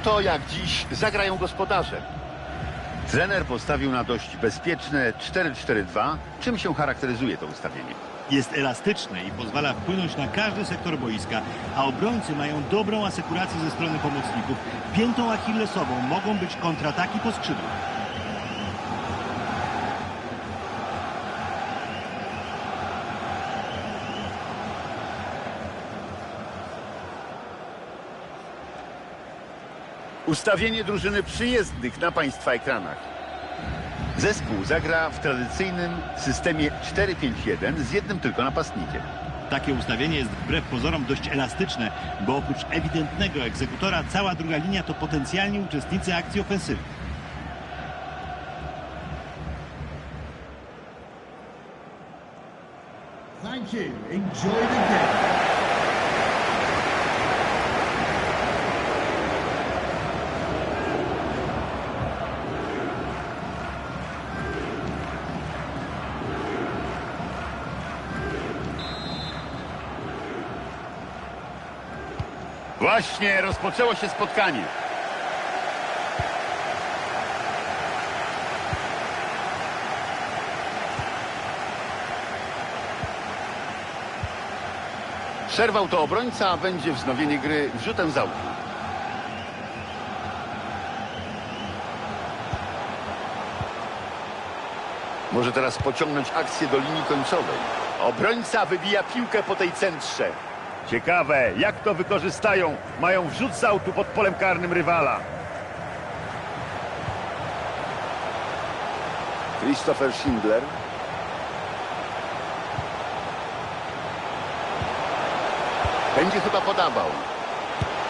Oto jak dziś zagrają gospodarze. Trener postawił na dość bezpieczne 4-4-2. Czym się charakteryzuje to ustawienie? Jest elastyczny i pozwala wpłynąć na każdy sektor boiska, a obrońcy mają dobrą asekurację ze strony pomocników. Piętą achillesową mogą być kontrataki po skrzydłach. Ustawienie drużyny przyjezdnych na Państwa ekranach. Zespół zagra w tradycyjnym systemie 4-5-1 z jednym tylko napastnikiem. Takie ustawienie jest wbrew pozorom dość elastyczne, bo oprócz ewidentnego egzekutora cała druga linia to potencjalni uczestnicy akcji ofensywnej. Thank you. Enjoy Właśnie rozpoczęło się spotkanie. Przerwał to obrońca, a będzie wznowienie gry wrzutem z autu. Może teraz pociągnąć akcję do linii końcowej. Obrońca wybija piłkę po tej centrze. Ciekawe, jak to wykorzystają. Mają wrzut z autu pod polem karnym rywala. Christopher Schindler. Będzie chyba podawał.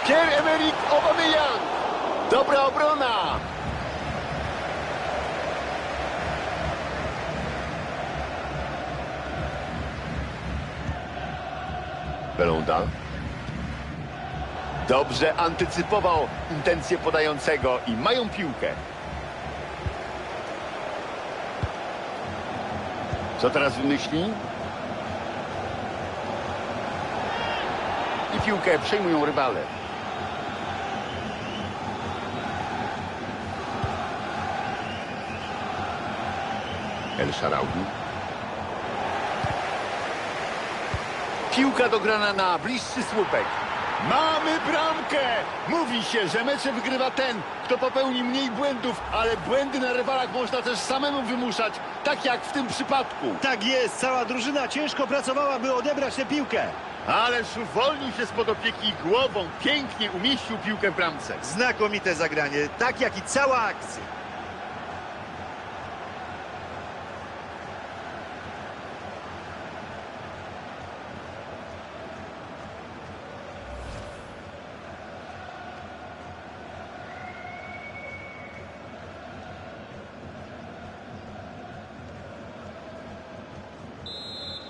Pierre-Emerick Aubameyang. Dobra obrona. Belonda. Dobrze antycypował intencje podającego i mają piłkę. Co teraz wymyśli? I piłkę przejmują rywale. El Sharawi. Piłka dograna na bliższy słupek. Mamy bramkę! Mówi się, że mecze wygrywa ten, kto popełni mniej błędów, ale błędy na rywalach można też samemu wymuszać, tak jak w tym przypadku. Tak jest, cała drużyna ciężko pracowała, by odebrać tę piłkę. Ależ uwolnił się spod opieki głową pięknie umieścił piłkę w bramce. Znakomite zagranie, tak jak i cała akcja.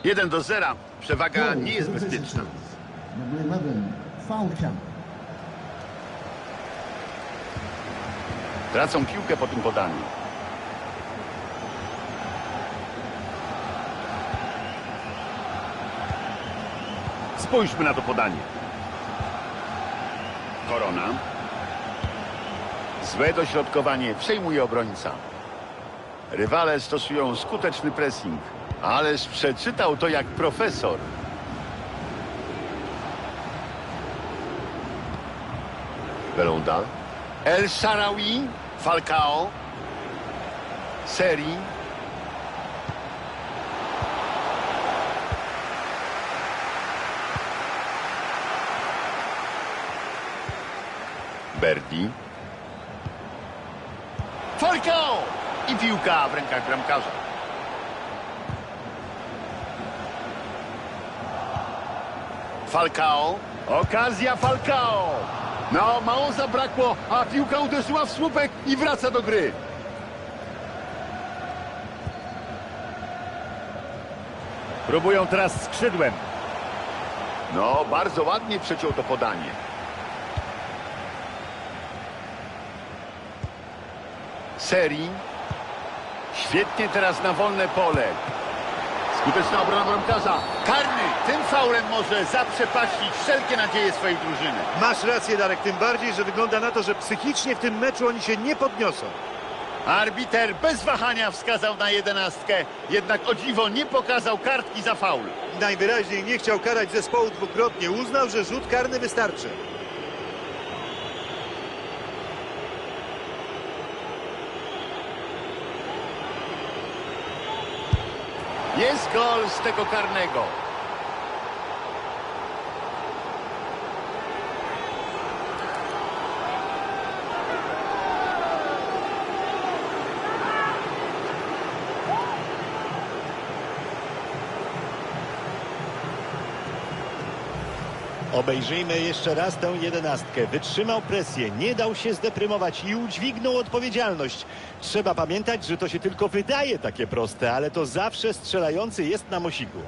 Jeden do zera. Przewaga nie jest bezpieczna. visitors. Number 11, Falcao. Tracą piłkę po tym podaniu. Spójrzmy na to podanie. Korona. Złe dośrodkowanie przejmuje obrońca. Rywale stosują skuteczny pressing. Ależ przeczytał to jak profesor. Belonda. El Sharawi. Falcao. Seri. Berdi. Falcao! I piłka w rękach bramkarza. Falcao. Okazja Falcao. No, mało zabrakło, a piłka uderzyła w słupek i wraca do gry. Próbują teraz skrzydłem. No, bardzo ładnie przeciął to podanie. Seri. Świetnie teraz na wolne pole. Skuteczna obrona bramkarza. Karny tym faulem może zaprzepaścić wszelkie nadzieje swojej drużyny. Masz rację, Darek, tym bardziej, że wygląda na to, że psychicznie w tym meczu oni się nie podniosą. Arbiter bez wahania wskazał na jedenastkę, jednak o dziwo nie pokazał kartki za faul. Najwyraźniej nie chciał karać zespołu dwukrotnie. Uznał, że rzut karny wystarczy. Jest gol z tego karnego. Obejrzyjmy jeszcze raz tę jedenastkę. Wytrzymał presję, nie dał się zdeprymować i udźwignął odpowiedzialność. Trzeba pamiętać, że to się tylko wydaje takie proste, ale to zawsze strzelający jest na mosiku.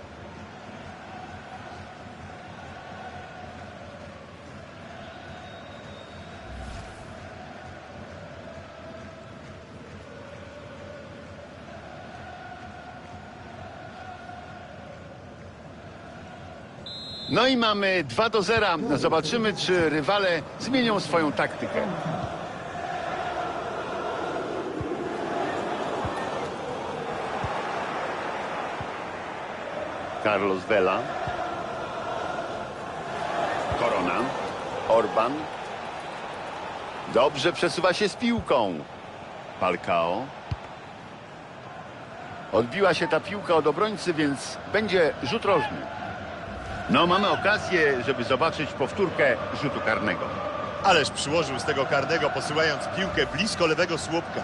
No i mamy 2 do 0. Zobaczymy, czy rywale zmienią swoją taktykę. Carlos Vela. Korona. Orban. Dobrze przesuwa się z piłką. Falcao. Odbiła się ta piłka od obrońcy, więc będzie rzut rożny. No, mamy okazję, żeby zobaczyć powtórkę rzutu karnego. Ależ przyłożył z tego karnego, posyłając piłkę blisko lewego słupka.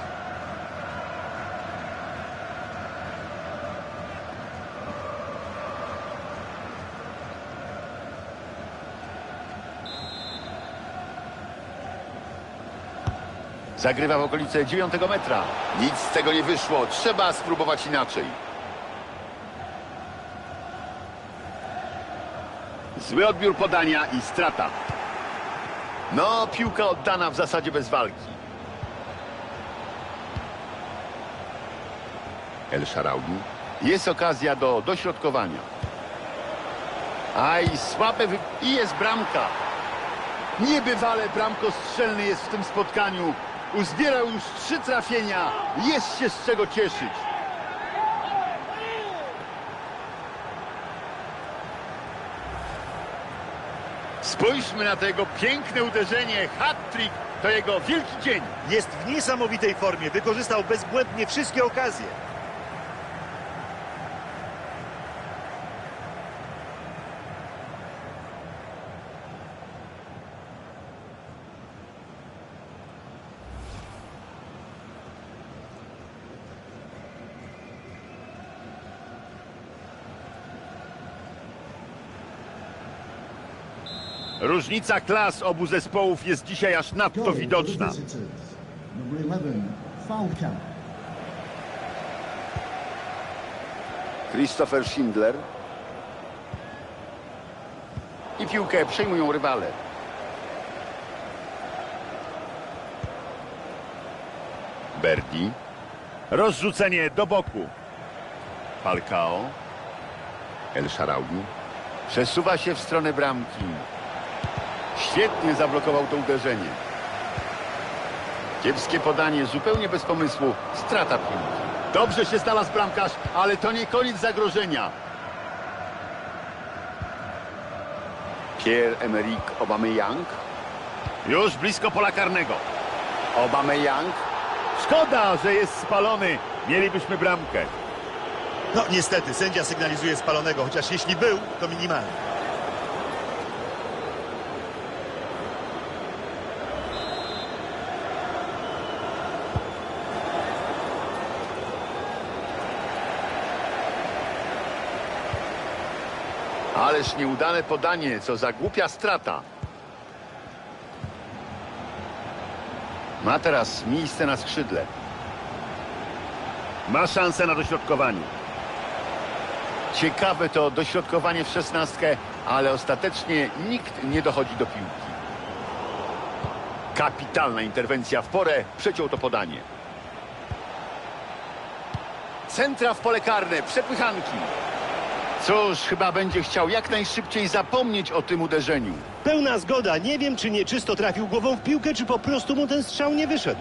Zagrywa w okolice 9 metra. Nic z tego nie wyszło. Trzeba spróbować inaczej. Zły odbiór podania i strata. No, piłka oddana w zasadzie bez walki. El Sharawi. Jest okazja do dośrodkowania. Aj, słabe wy... i jest bramka. Niebywale bramkostrzelny jest w tym spotkaniu. Uzbierał już trzy trafienia. Jest się z czego cieszyć. Spójrzmy na tego piękne uderzenie. Hat-trick to jego wielki dzień. Jest w niesamowitej formie. Wykorzystał bezbłędnie wszystkie okazje. Różnica klas obu zespołów jest dzisiaj aż nadto widoczna. visitors. Number 11, Falcao. Christopher Schindler. I piłkę przejmują rywale. Berdi. Rozrzucenie do boku. Falcao. El Sharawi. Przesuwa się w stronę bramki. Świetnie zablokował to uderzenie. Kiepskie podanie, zupełnie bez pomysłu. Strata piłki. Dobrze się znalazł bramkarz, ale to nie koniec zagrożenia. Pierre-Emerick Aubameyang. Już blisko pola karnego. Aubameyang. Szkoda, że jest spalony. Mielibyśmy bramkę. No niestety, sędzia sygnalizuje spalonego, chociaż jeśli był, to minimalnie. Ależ nieudane podanie, co za głupia strata. Ma teraz miejsce na skrzydle. Ma szansę na dośrodkowanie. Ciekawe to dośrodkowanie w szesnastkę, ale ostatecznie nikt nie dochodzi do piłki. Kapitalna interwencja w porę, przeciął to podanie. Centra w pole karne, przepychanki. Cóż, chyba będzie chciał jak najszybciej zapomnieć o tym uderzeniu. Pełna zgoda. Nie wiem, czy nieczysto trafił głową w piłkę, czy po prostu mu ten strzał nie wyszedł.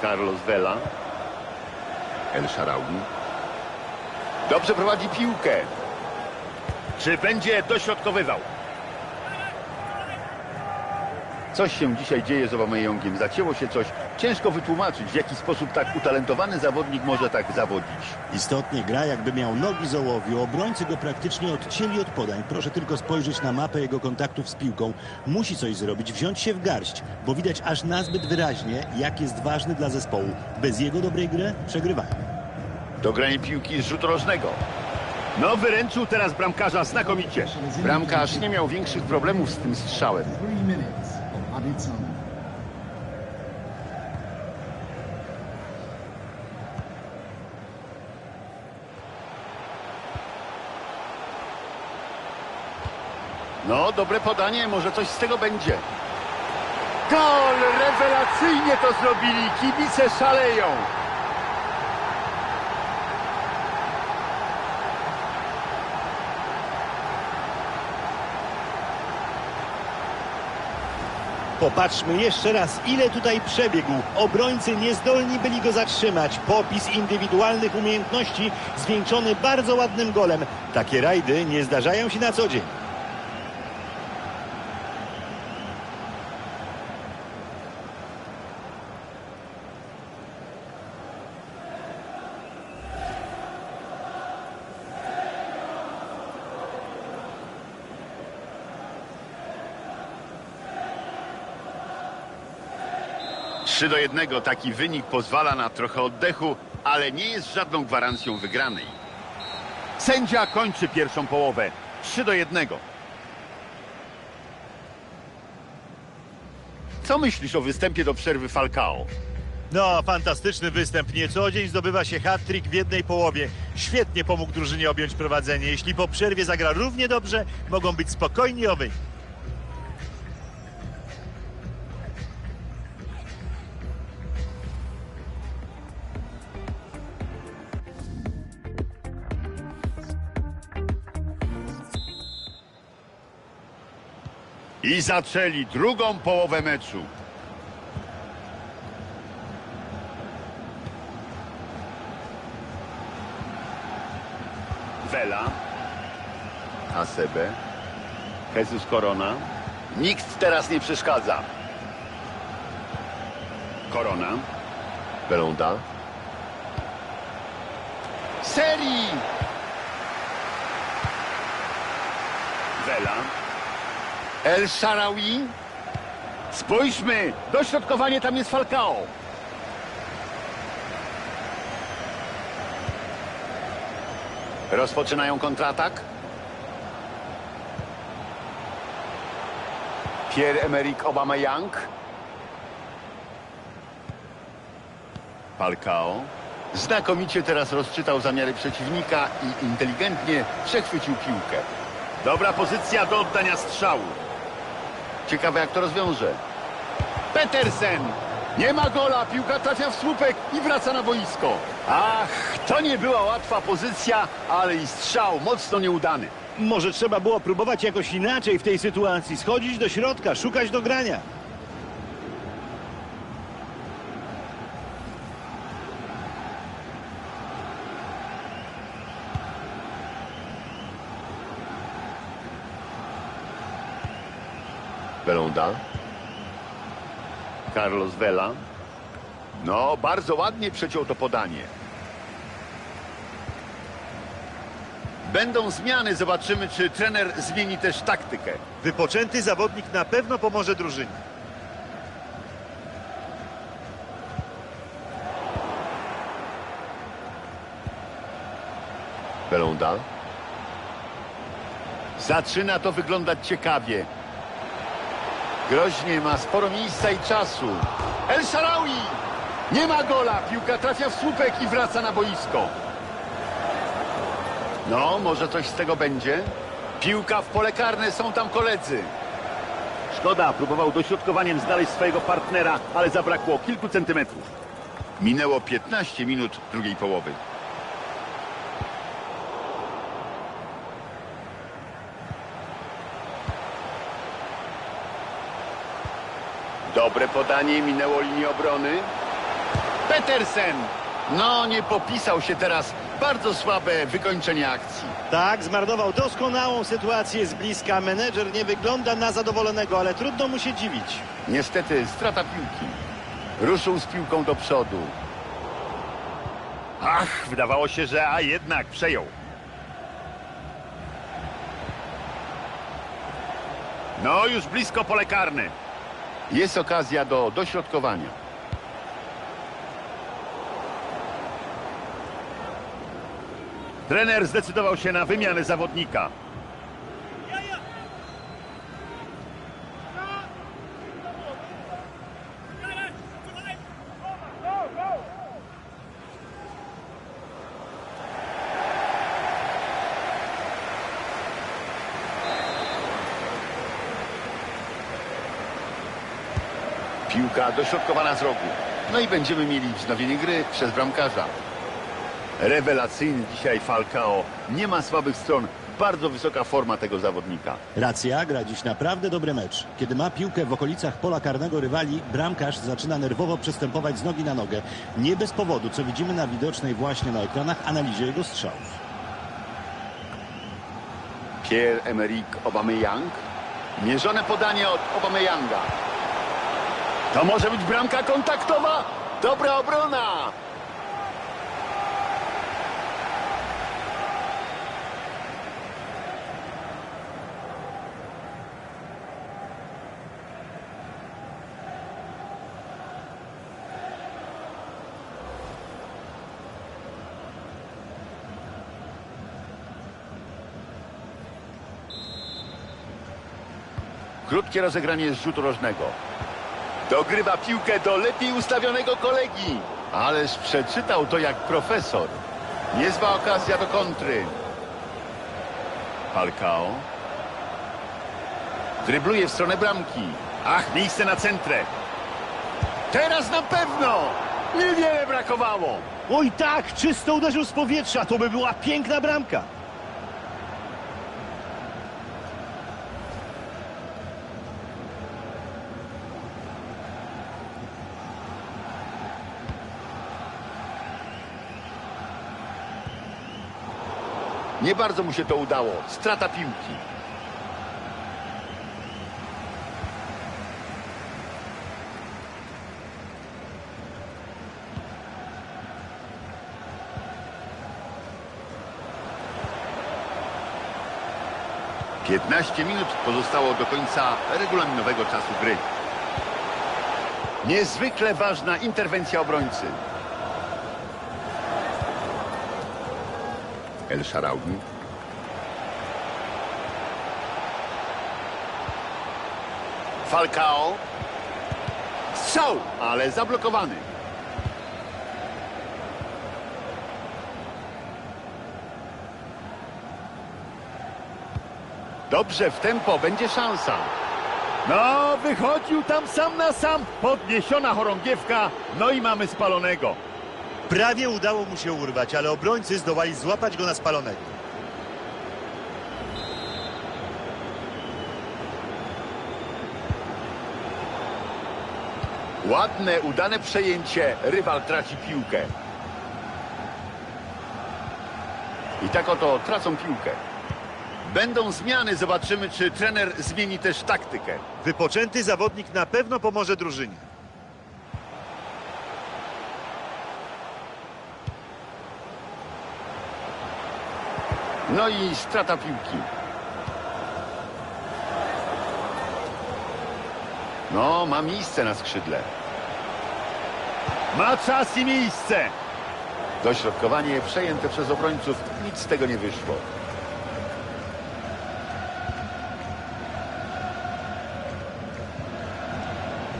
Carlos Vela. El Sharawi. Dobrze prowadzi piłkę. Czy będzie dośrodkowywał? Coś się dzisiaj dzieje z Aubameyangiem. Zacięło się coś. Ciężko wytłumaczyć, w jaki sposób tak utalentowany zawodnik może tak zawodzić. Istotnie gra jakby miał nogi z ołowiu. Obrońcy go praktycznie odcięli od podań. Proszę tylko spojrzeć na mapę jego kontaktów z piłką. Musi coś zrobić, wziąć się w garść, bo widać aż nazbyt wyraźnie, jak jest ważny dla zespołu. Bez jego dobrej gry przegrywają. Dogranie piłki z rzutu rożnego. No wyręczył teraz bramkarza znakomicie. Bramkarz nie miał większych problemów z tym strzałem. No, dobre podanie, może coś z tego będzie. Gol! Rewelacyjnie to zrobili. Kibice szaleją. Popatrzmy jeszcze raz, ile tutaj przebiegł. Obrońcy niezdolni byli go zatrzymać. Popis indywidualnych umiejętności zwieńczony bardzo ładnym golem. Takie rajdy nie zdarzają się na co dzień. Trzy do jednego taki wynik pozwala na trochę oddechu, ale nie jest żadną gwarancją wygranej. Sędzia kończy pierwszą połowę. 3 do jednego. Co myślisz o występie do przerwy Falcao? No, fantastyczny występ. Nie co dzień zdobywa się hat-trick w jednej połowie. Świetnie pomógł drużynie objąć prowadzenie. Jeśli po przerwie zagra równie dobrze, mogą być spokojni o wynik. I zaczęli drugą połowę meczu. Vela. Hasebe. Jesus Corona. Nikt teraz nie przeszkadza. Corona. Belonda. Serii! Vela. El Sharawi. Spójrzmy, dośrodkowanie tam jest Falcao. Rozpoczynają kontratak. Pierre-Emerick Aubameyang. Falcao. Znakomicie teraz rozczytał zamiary przeciwnika i inteligentnie przechwycił piłkę. Dobra pozycja do oddania strzału. Ciekawe jak to rozwiąże. Petersen! Nie ma gola, piłka trafia w słupek i wraca na boisko. Ach, to nie była łatwa pozycja, ale i strzał mocno nieudany. Może trzeba było próbować jakoś inaczej w tej sytuacji. Schodzić do środka, szukać do Belonda. Carlos Vela. No, bardzo ładnie przeciął to podanie. Będą zmiany, zobaczymy, czy trener zmieni też taktykę. Wypoczęty zawodnik na pewno pomoże drużynie. Belonda. Zaczyna to wyglądać ciekawie. Groźnie ma sporo miejsca i czasu. El Sharawi! Nie ma gola, piłka trafia w słupek i wraca na boisko. No, może coś z tego będzie? Piłka w pole karne, są tam koledzy. Szkoda, próbował dośrodkowaniem znaleźć swojego partnera, ale zabrakło kilku centymetrów. Minęło 15 minut drugiej połowy. Dobre podanie, minęło linię obrony. Petersen! No, nie popisał się teraz. Bardzo słabe wykończenie akcji. Tak, zmarnował doskonałą sytuację z bliska. Menedżer nie wygląda na zadowolonego, ale trudno mu się dziwić. Niestety, strata piłki. Ruszył z piłką do przodu. Ach, wydawało się, że a jednak przejął. No, już blisko pole karne. Jest okazja do dośrodkowania. Trener zdecydował się na wymianę zawodnika. Piłka dośrodkowana z rogu. No i będziemy mieli wznowienie gry przez bramkarza. Rewelacyjny dzisiaj Falcao. Nie ma słabych stron. Bardzo wysoka forma tego zawodnika. Racja, gra dziś naprawdę dobry mecz. Kiedy ma piłkę w okolicach pola karnego rywali, bramkarz zaczyna nerwowo przestępować z nogi na nogę. Nie bez powodu, co widzimy na widocznej właśnie na ekranach analizie jego strzałów. Pierre-Emerick Aubameyang. Mierzone podanie od Aubameyanga. To może być bramka kontaktowa. Dobra obrona. Krótkie rozegranie z rzutu rożnego. Dogrywa piłkę do lepiej ustawionego kolegi. Ależ przeczytał to jak profesor. Niezła okazja do kontry. Falcao. Drybluje w stronę bramki. Ach, miejsce na centrę. Teraz na pewno! Niewiele brakowało. Oj tak, czysto uderzył z powietrza. To by była piękna bramka. Nie bardzo mu się to udało. Strata piłki. Piętnaście minut pozostało do końca regulaminowego czasu gry. Niezwykle ważna interwencja obrońcy. El Sharawi. Falcao. Strzał, ale zablokowany. Dobrze, w tempo, będzie szansa. No, wychodził tam sam na sam. Podniesiona chorągiewka. No i mamy spalonego. Prawie udało mu się urwać, ale obrońcy zdołali złapać go na spalonego. Ładne, udane przejęcie. Rywal traci piłkę. I tak oto tracą piłkę. Będą zmiany, zobaczymy, czy trener zmieni też taktykę. Wypoczęty zawodnik na pewno pomoże drużynie. No i strata piłki. No, ma miejsce na skrzydle. Ma czas i miejsce. Dośrodkowanie przejęte przez obrońców. Nic z tego nie wyszło.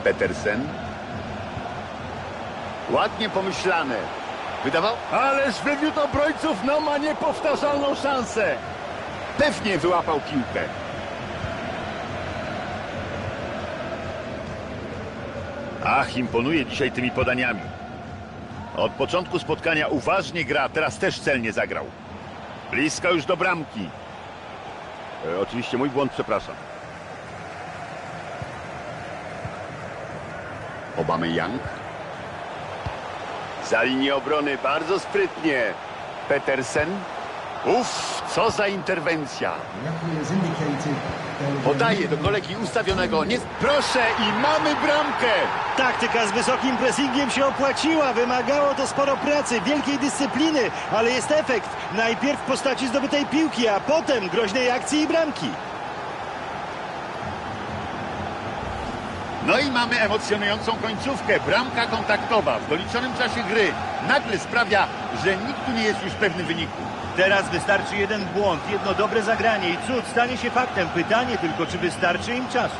Petersen. Ładnie pomyślane. Wydawał? Ależ wywiódł obrońców, no ma niepowtarzalną szansę. Pewnie wyłapał piłkę. Ach, imponuje dzisiaj tymi podaniami. Od początku spotkania uważnie gra, teraz też celnie zagrał. Blisko już do bramki. E, oczywiście mój błąd, przepraszam. Obamy Young. Za linię obrony bardzo sprytnie. Petersen. Uff, co za interwencja. Podaje do kolegi ustawionego. Nie... Proszę i mamy bramkę. Taktyka z wysokim pressingiem się opłaciła. Wymagało to sporo pracy, wielkiej dyscypliny, ale jest efekt. Najpierw w postaci zdobytej piłki, a potem groźnej akcji i bramki. No i mamy emocjonującą końcówkę. Bramka kontaktowa w doliczonym czasie gry nagle sprawia, że nikt tu nie jest już pewny wyniku. Teraz wystarczy jeden błąd, jedno dobre zagranie i cud stanie się faktem. Pytanie tylko, czy wystarczy im czasu.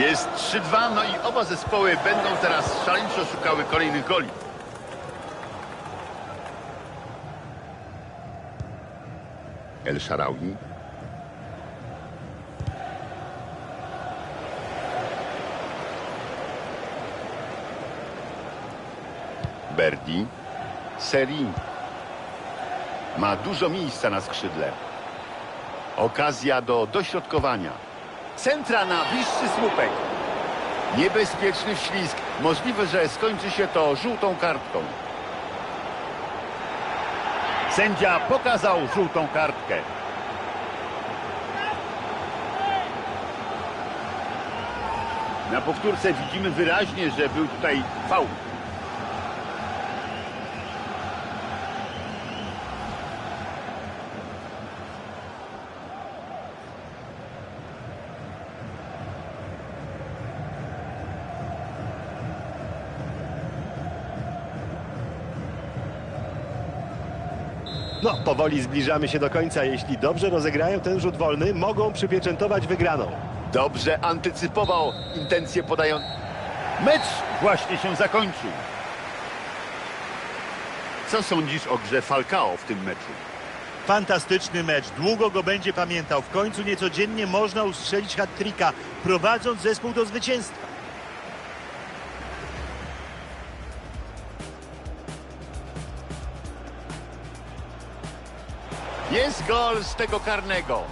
Jest 3-2, no i oba zespoły będą teraz szaleńczo szukały kolejnych goli. El Sharawi. Berdi. Seri. Ma dużo miejsca na skrzydle. Okazja do dośrodkowania. Centra na bliższy słupek. Niebezpieczny wślizg. Możliwe, że skończy się to żółtą kartką. Sędzia pokazał żółtą kartkę. Na powtórce widzimy wyraźnie, że był tutaj faul. No, powoli zbliżamy się do końca. Jeśli dobrze rozegrają ten rzut wolny, mogą przypieczętować wygraną. Dobrze antycypował intencje podają. Mecz właśnie się zakończył. Co sądzisz o grze Falcao w tym meczu? Fantastyczny mecz, długo go będzie pamiętał. W końcu niecodziennie można ustrzelić hat-tricka, prowadząc zespół do zwycięstwa. Jest gol z tego karnego.